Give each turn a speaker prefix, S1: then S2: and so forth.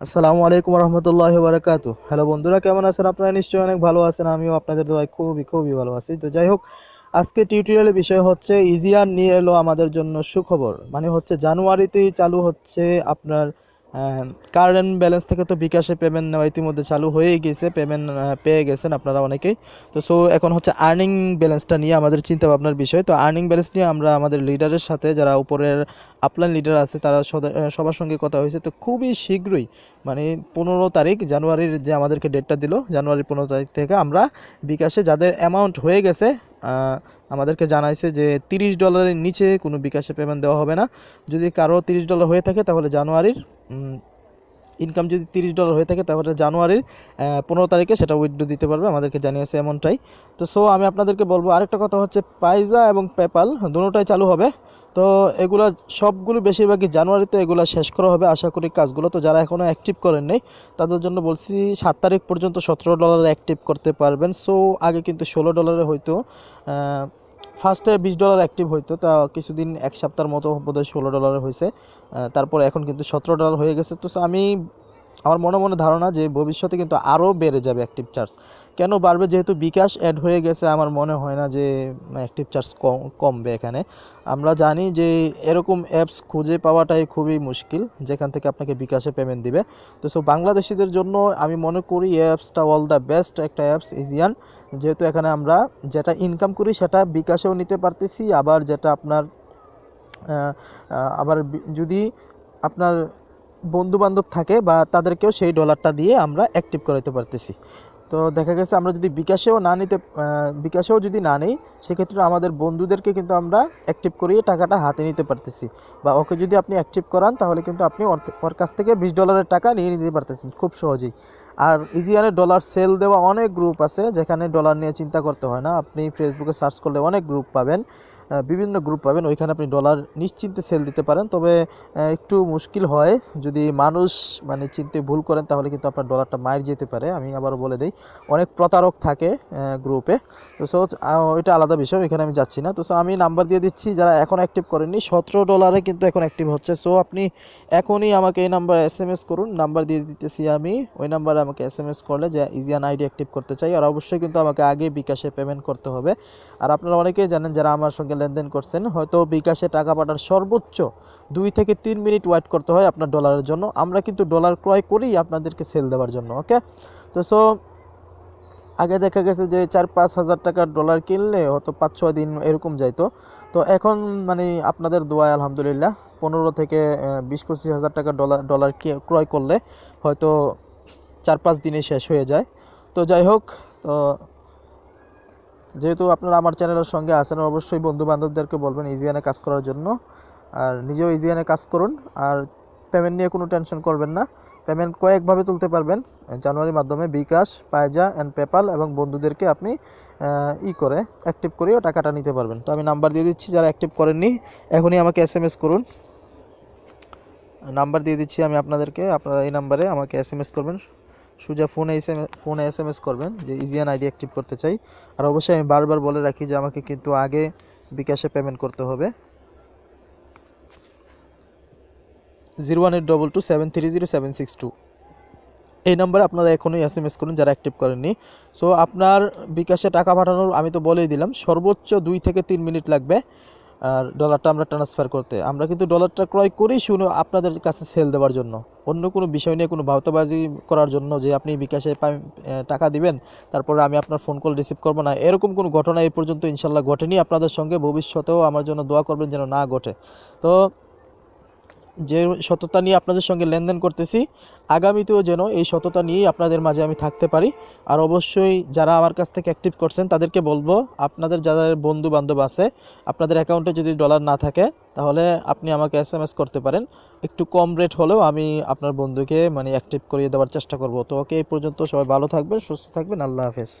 S1: আসসালামু আলাইকুম রহমতুল্লাহ বারাকাত হ্যালো বন্ধুরা, কেমন আছেন আপনারা? নিশ্চয়ই অনেক ভালো আছেন। আমিও আপনাদের দোয়ায় খুবই খুবই ভালো আছি। তো যাই হোক, আজকে টিউটোরিয়ালের বিষয় হচ্ছে ইজিয়ার নিয়ে এলো আমাদের জন্য সুখবর। মানে হচ্ছে জানুয়ারিতেই চালু হচ্ছে আপনার কারেন্ট ব্যালেন্স থেকে তো বিকাশে পেমেন্ট নেওয়া ইতিমধ্যে চালু হয়েই গেছে পেমেন্ট পেয়ে গেছেন আপনারা অনেকেই। তো সো এখন হচ্ছে আর্নিং ব্যালেন্সটা নিয়ে আমাদের চিন্তা ভাবনার বিষয়। তো আর্নিং ব্যালেন্স নিয়ে আমরা আমাদের লিডারের সাথে যারা উপরের আপলাইন লিডার আছে, তারা সবার সঙ্গে কথা হয়েছে। তো, খুবই শীঘ্রই মানে পনেরো তারিখ জানুয়ারির যে আমাদেরকে ডেটটা দিল, জানুয়ারির পনেরো তারিখ থেকে আমরা বিকাশে যাদের অ্যামাউন্ট হয়ে গেছে আমাদেরকে জানাইছে যে তিরিশ ডলারের নিচে কোনো বিকাশে পেমেন্ট দেওয়া হবে না। যদি কারও তিরিশ ডলার হয়ে থাকে, তাহলে জানুয়ারির ইনকাম যদি তিরিশ ডলার হয়ে থাকে, তাহলে জানুয়ারির পনেরো তারিখে সেটা উইথড্র দিতে পারবে, আমাদেরকে জানিয়েছে এমনটাই। তো সো আমি আপনাদেরকে বলব, আরেকটা কথা হচ্ছে পাইজা এবং পেপাল দুটোটাই চালু হবে। তো এগুলো সবগুলো বেশিরভাগই জানুয়ারিতে এগুলা শেষ করা হবে, আশা করি কাজগুলো। তো যারা এখনও অ্যাক্টিভ করেন নাই, তাদের জন্য বলছি, সাত তারিখ পর্যন্ত সতেরো ডলারে অ্যাক্টিভ করতে পারবেন। সো আগে কিন্তু ষোলো ডলারে হয়তো ফার্স্টে বিশ ডলার অ্যাক্টিভ হইতো, তা কিছুদিন এক সপ্তাহের মতো বোধহয় ষোলো ডলারে হয়েছে তারপর এখন কিন্তু সতেরো ডলার হয়ে গেছে। তো আমি আমার মনে মনে ধারণা যে ভবিষ্যতে কিন্তু আরও বেড়ে যাবে অ্যাক্টিভ চার্জ কেন বাড়বে? যেহেতু বিকাশ অ্যাড হয়ে গেছে, আমার মনে হয় না যে অ্যাক্টিভ চার্জ কমবে এখানে। আমরা জানি যে, এরকম অ্যাপস খুঁজে পাওয়াটাই খুবই মুশকিল, যেখান থেকে আপনাকে বিকাশে পেমেন্ট দিবে। তো সো বাংলাদেশিদের জন্য আমি মনে করি এই অ্যাপসটা অল দ্য বেস্ট একটা অ্যাপস ইজিয়ান যেহেতু এখানে আমরা যেটা ইনকাম করি, সেটা বিকাশেও নিতে পারতেছি। আবার যেটা আপনার আবার যদি আপনার বন্ধু বান্ধব থাকে বা তাদেরকেও সেই ডলারটা দিয়ে আমরা অ্যাক্টিভ করাতে পারতেছি। তো দেখা গেছে আমরা যদি বিকাশেও না নিতে বিকাশেও যদি না নেই, সেক্ষেত্রে আমাদের বন্ধুদেরকে কিন্তু আমরা অ্যাক্টিভ করিয়ে টাকাটা হাতে নিতে পারতেছি। বা ওকে যদি আপনি অ্যাক্টিভ করান, তাহলে কিন্তু আপনি ওর কাছ থেকে বিশ ডলারের টাকা নিয়ে নিতে পারতেছেন খুব সহজেই। আর ইজিয়ানে ডলার সেল দেওয়া অনেক গ্রুপ আছে, যেখানে ডলার নিয়ে চিন্তা করতে হয় না। আপনি ফেসবুকে সার্চ করলে অনেক গ্রুপ পাবেন। বিভিন্ন গ্রুপ পাবেন। ওইখানে আপনি ডলার নিশ্চিন্তে সেল দিতে পারেন। তবে একটু মুশকিল হয়। যদি মানুষ মানে চিনতে ভুল করেন, তাহলে কিন্তু আপনার ডলারটা মার যেতে পারে। আমি আবার বলে দিই, অনেক প্রতারক থাকে গ্রুপে তো সো ওইটা আলাদা বিষয়। এখানে আমি যাচ্ছি না। তো সো, আমি নাম্বার দিয়ে দিচ্ছি, যারা এখন অ্যাক্টিভ করেননি, সতেরো ডলারে কিন্তু এখন অ্যাক্টিভ হচ্ছে। সো, আপনি এখনই আমাকে এই নাম্বার এস এম এস করুন। নাম্বার দিয়ে দিতেছি আমি। ওই নাম্বারে আমাকে এস এম এস করলে যে ইজিয়ান আইডি অ্যাক্টিভ করতে চাই। আর অবশ্যই কিন্তু আমাকে আগে বিকাশে পেমেন্ট করতে হবে। আর আপনারা অনেকেই জানেন, যারা আমার সঙ্গে লেনদেন করছেন, হয়তো বিকাশে টাকা পাঠার সর্বোচ্চ দুই থেকে তিন মিনিট ওয়েট করতে হয় আপনার ডলারের জন্য। আমরা কিন্তু ডলার ক্রয় করি আপনাদেরকে সেল দেওয়ার জন্য ওকে তো সো আগে দেখা গেছে যে চার পাঁচ হাজার টাকার ডলার কিনলে হয়তো পাঁচ ছয় দিন এরকম যাইতো। তো এখন মানে আপনাদের দোয়ায় আলহামদুলিল্লাহ, পনেরো থেকে বিশ পঁচিশ হাজার টাকার ডলার ডলার ক্রয় করলে হয়তো চার পাঁচ দিনে শেষ হয়ে যায়। তো যাই হোক, তো যেহেতু আপনারা আমার চ্যানেলের সঙ্গে আছেন, অবশ্যই বন্ধু বান্ধবদেরকে বলবেন ইজিয়ানে কাজ করার জন্য। আর নিজেও ইজিয়ানে কাজ করুন, আর পেমেন্ট নিয়ে কোনো টেনশন করবেন না। পেমেন্ট কয়েকভাবে তুলতে পারবেন, জানুয়ারির মাধ্যমে বিকাশ, পায়জা অ্যান্ড পেপাল এবং বন্ধুদেরকে আপনি ই করে অ্যাক্টিভ করেও টাকাটা নিতে পারবেন। তো আমি নাম্বার দিয়ে দিচ্ছি, যারা অ্যাক্টিভ করেননি, এখনই আমাকে এস করুন। নাম্বার দিয়ে দিচ্ছি আমি আপনাদেরকে, আপনারা এই নাম্বারে আমাকে এস করবেন। সোজা ফোনে এস এম ফোনে এস এম এস করবেন যে ইজিয়ান আইডি অ্যাক্টিভ করতে চাই। আর অবশ্যই আমি বারবার বলে রাখি যে আমাকে কিন্তু আগে বিকাশে পেমেন্ট করতে হবে। Zero one eight double two seven three zero seven six two. এই নাম্বারে আপনারা এখনই এস এম এস করুন যারা অ্যাক্টিভ করেননি। সো আপনার বিকাশে টাকা পাঠানোর, আমি তো বলেই দিলাম, সর্বোচ্চ দুই থেকে তিন মিনিট লাগবে। আর ডলারটা আমরা ট্রান্সফার করতে। আমরা কিন্তু ডলারটা ক্রয় করেই শুনে আপনাদের কাছে সেল দেওয়ার জন্য। অন্য কোনো বিষয় নিয়ে কোনো ভাবতাবাজি করার জন্য যে আপনি বিকাশে টাকা দিবেন, তারপরে আমি আপনার ফোন কল রিসিভ করব না। এরকম কোনো ঘটনা এই পর্যন্ত ইনশাল্লাহ ঘটেনি। আপনাদের সঙ্গে ভবিষ্যতেও আমার জন্য দোয়া করবেন যেন না ঘটে। তো যে সততা নিয়ে আপনাদের সঙ্গে লেনদেন করতেছি, আগামীতেও যেন এই সততা নিয়েই আপনাদের মাঝে আমি থাকতে পারি। আর অবশ্যই যারা আমার কাছ থেকে অ্যাক্টিভ করছেন, তাদেরকে বলব, আপনাদের যাদের বন্ধু বান্ধব আছে, আপনাদের অ্যাকাউন্টে যদি ডলার না থাকে, তাহলে আপনি আমাকে এস এম এস করতে পারেন। একটু কম রেট হলেও আমি আপনার বন্ধুকে মানে অ্যাক্টিভ করিয়ে দেওয়ার চেষ্টা করব। তো ওকে এই পর্যন্ত সবাই ভালো থাকবেন, সুস্থ থাকবেন, আল্লাহ হাফেজ।